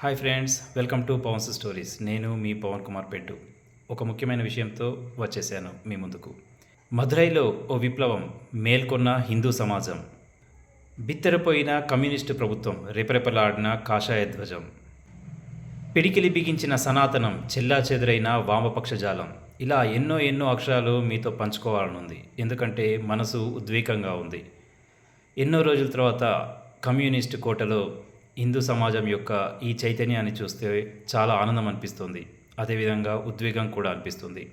Hi friends welcome to Pavan's stories నేను మీ పవన్ కుమార్ పెట్టు ఒక ముఖ్యమైన విషయంతో వచ్చేసాను మీ ముందుకు. మదురైలో ఓ విప్లవం మేల్కొన్న హిందూ సమాజం. బిత్తరపోయిన కమ్యూనిస్టు ప్రభుత్వం రెపరెపలాడిన కాషాయ ధ్వజం. పిడికిలి బిగించిన సనాతనం చెల్లా చెదురైన వామపక్ష జాలం. ఇలా ఎన్నో ఎన్నో అక్షరాలు మీతో పంచుకోవాలనుంది. ఎందుకంటే మనసు ఉద్వేగంగా ఉంది. ఎన్నో రోజుల తర్వాత కమ్యూనిస్ట్ కోటలో హిందూ సమాజం యొక్క ఈ చైతన్యాన్ని చూస్తే చాలా ఆనందం అనిపిస్తుంది. అదేవిధంగా ఉద్వేగం కూడా అనిపిస్తుంది.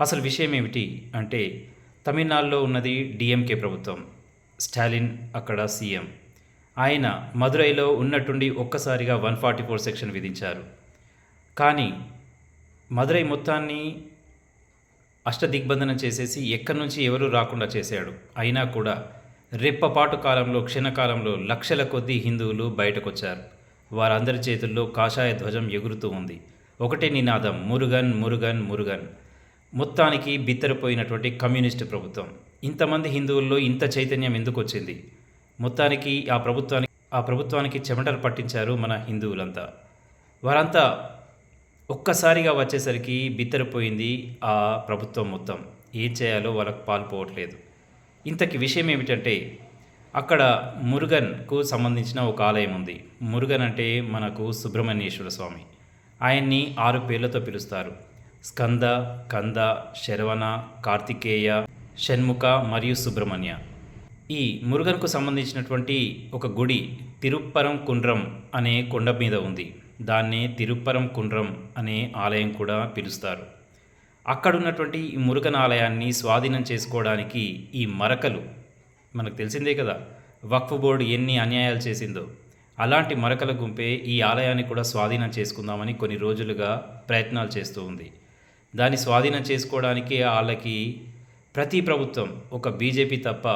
అసలు విషయం ఏమిటి అంటే తమిళనాడులో ఉన్నది డిఎంకే ప్రభుత్వం. స్టాలిన్ అక్కడ సీఎం. ఆయన మదురైలో ఉన్నట్టుండి ఒక్కసారిగా వన్ ఫార్టీ ఫోర్ సెక్షన్ విధించారు. కానీ మదురై మొత్తాన్ని అష్టదిగ్బంధనం చేసేసి ఎక్కడి నుంచి ఎవరు రాకుండా చేశాడు? అయినా కూడా రెప్పపాటు కాలంలో క్షణకాలంలో లక్షల కొద్దీ హిందువులు బయటకొచ్చారు. వారందరి చేతుల్లో కాషాయ ధ్వజం ఎగురుతూ ఉంది. ఒకటే నినాదం మురుగన్ మురుగన్ మురుగన్. మొత్తానికి బిత్తరపోయినటువంటి కమ్యూనిస్టు ప్రభుత్వం. ఇంతమంది హిందువుల్లో ఇంత చైతన్యం ఎందుకు వచ్చింది మొత్తానికి ఆ ప్రభుత్వానికి ఆ ప్రభుత్వానికి చెమటలు పట్టించారు మన హిందువులంతా. వారంతా ఒక్కసారిగా వచ్చేసరికి బిత్తరపోయింది ఆ ప్రభుత్వం మొత్తం. ఏం చేయాలో వాళ్ళకు పాల్పోవట్లేదు ఇంతకి విషయం ఏమిటంటే అక్కడ మురుగన్కు సంబంధించిన ఒక ఆలయం ఉంది. మురుగన్ అంటే మనకు సుబ్రహ్మణ్యేశ్వర స్వామి. ఆయన్ని ఆరు పేర్లతో పిలుస్తారు. స్కంద కంద శరవణ కార్తికేయ షణ్ముఖ మరియు సుబ్రహ్మణ్య. ఈ మురుగన్కు సంబంధించినటువంటి ఒక గుడి తిరుప్పరం కుండ్రం అనే కొండ మీద ఉంది. దాన్నే తిరుప్పరం కుండ్రం అనే ఆలయం కూడా పిలుస్తారు. అక్కడున్నటువంటి ఈ మురుగన్ ఆలయాన్ని స్వాధీనం చేసుకోవడానికి ఈ మరకలు మనకు తెలిసిందే కదా వక్ఫ్ బోర్డు ఎన్ని అన్యాయాలు చేసిందో. అలాంటి మరకల గుంపే ఈ ఆలయాన్ని కూడా స్వాధీనం చేసుకుందామని కొన్ని రోజులుగా ప్రయత్నాలు చేస్తూ ఉంది. దాన్ని స్వాధీనం చేసుకోవడానికి వాళ్ళకి ప్రతి ప్రభుత్వం ఒక బీజేపీ తప్ప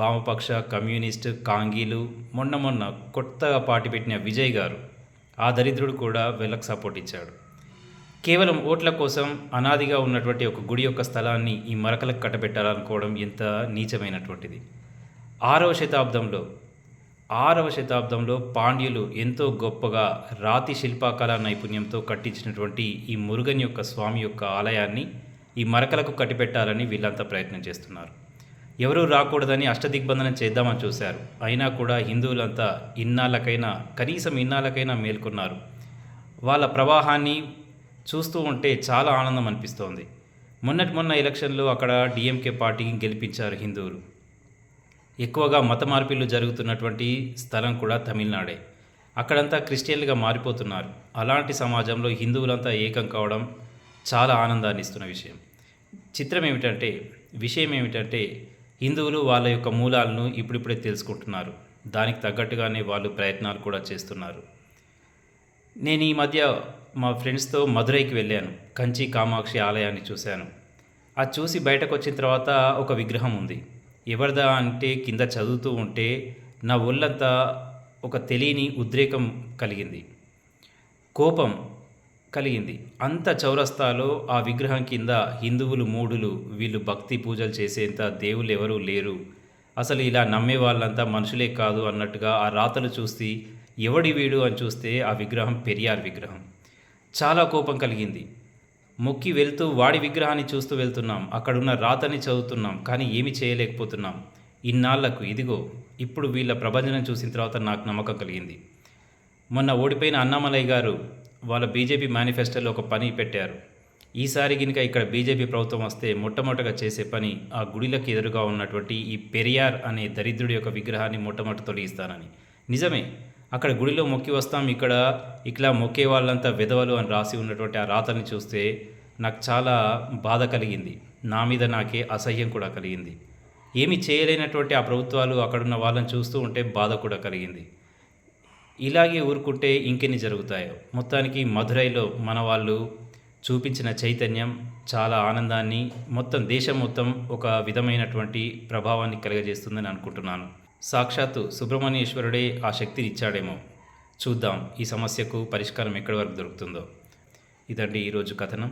వామపక్ష కమ్యూనిస్ట్ కాంగీలు మొన్న మొన్న కొత్తగా పార్టీ పెట్టిన విజయ్ గారు ఆ దరిద్రుడు కూడా వీళ్ళకి సపోర్ట్ ఇచ్చాడు. కేవలం ఓట్ల కోసం అనాదిగా ఉన్నటువంటి ఒక గుడి యొక్క స్థలాన్ని ఈ మరకలకు కట్టబెట్టాలనుకోవడం ఎంత నీచమైనటువంటిది. ఆరవ శతాబ్దంలో ఆరవ శతాబ్దంలో పాండ్యులు ఎంతో గొప్పగా రాతి శిల్పకళా నైపుణ్యంతో కట్టించినటువంటి ఈ మురుగన్ యొక్క స్వామి యొక్క ఆలయాన్ని ఈ మరకలకు కట్టిపెట్టాలని వీళ్ళంతా ప్రయత్నం చేస్తున్నారు. ఎవరూ రాకూడదని అష్టదిగ్బంధనం చేద్దామని చూశారు. అయినా కూడా హిందువులంతా ఇన్నాళ్ళకైనా కనీసం ఇన్నాళ్ళకైనా మేల్కొన్నారు. వాళ్ళ ప్రవాహాన్ని చూస్తూ ఉంటే చాలా ఆనందం అనిపిస్తోంది. మొన్నటి మొన్న ఎలక్షన్లో అక్కడ డిఎంకే పార్టీకి గెలిపించారు హిందువులు. ఎక్కువగా మత మార్పిళ్ళు జరుగుతున్నటువంటి స్థలం కూడా తమిళనాడే. అక్కడంతా క్రిస్టియన్లుగా మారిపోతున్నారు. అలాంటి సమాజంలో హిందువులంతా ఏకం కావడం చాలా ఆనందాన్ని ఇస్తున్న విషయం. చిత్రం ఏమిటంటే విషయం ఏమిటంటే హిందువులు వాళ్ళ యొక్క మూలాలను ఇప్పుడిప్పుడే తెలుసుకుంటున్నారు. దానికి తగ్గట్టుగానే వాళ్ళు ప్రయత్నాలు కూడా చేస్తున్నారు. నేను ఈ మధ్య మా ఫ్రెండ్స్తో మధురైకి వెళ్ళాను. కంచి కామాక్షి ఆలయాన్ని చూశాను. అది చూసి బయటకు వచ్చిన తర్వాత ఒక విగ్రహం ఉంది. ఎవరిదా అంటే కింద చదువుతూ ఉంటే నా ఒళ్ళంతా ఒక తెలియని ఉద్రేకం కలిగింది. కోపం కలిగింది. అంత చౌరస్తాలో ఆ విగ్రహం కింద హిందువులు మూడులు వీళ్ళు భక్తి పూజలు చేసేంత దేవుళ్ళు ఎవరూ లేరు. అసలు ఇలా నమ్మే వాళ్ళంతా మనుషులే కాదు అన్నట్టుగా ఆ రాతలు చూసి ఎవడి వీడు అని చూస్తే ఆ విగ్రహం పెరియార్ విగ్రహం. చాలా కోపం కలిగింది. మొక్కి వెళ్తూ వాడి విగ్రహాన్ని చూస్తూ వెళ్తున్నాం. అక్కడున్న రాతని చదువుతున్నాం కానీ ఏమి చేయలేకపోతున్నాం. ఇన్నాళ్ళకు ఇదిగో ఇప్పుడు వీళ్ళ ప్రభంజనం చూసిన తర్వాత నాకు నమ్మకం కలిగింది. మొన్న ఓడిపోయిన అన్నామలయ్య గారు వాళ్ళ బీజేపీ మేనిఫెస్టోలో ఒక పని పెట్టారు. ఈసారి గినక ఇక్కడ బీజేపీ ప్రభుత్వం వస్తే మొట్టమొదటగా చేసే పని ఆ గుడిలకు ఎదురుగా ఉన్నటువంటి ఈ పెరియార్ అనే దరిద్రుడి యొక్క విగ్రహాన్ని మొట్టమొదటి తొలగిస్తానని. నిజమే అక్కడ గుడిలో మొక్కి వస్తాం. ఇక్కడ ఇట్లా మొక్కే వాళ్ళంతా విధవలు అని రాసి ఉన్నటువంటి ఆ రాతని చూస్తే నాకు చాలా బాధ కలిగింది. నా మీద నాకే అసహ్యం కూడా కలిగింది. ఏమి చేయలేనటువంటి ఆ ప్రభుత్వాలు అక్కడున్న వాళ్ళని చూస్తూ ఉంటే బాధ కూడా కలిగింది. ఇలాగే ఊరుకుంటే ఇంకెన్ని జరుగుతాయో? మొత్తానికి మధురైలో మన వాళ్ళు చూపించిన చైతన్యం చాలా ఆనందాన్ని మొత్తం దేశం మొత్తం ఒక విధమైనటువంటి ప్రభావాన్ని కలిగజేస్తుందని అనుకుంటున్నాను. సాక్షాత్తు సుబ్రహ్మణ్యేశ్వరుడే ఆ శక్తిని ఇచ్చాడేమో చూద్దాం ఈ సమస్యకు పరిష్కారం ఎక్కడి వరకు దొరుకుతుందో. ఇదండి ఈరోజు కథనం.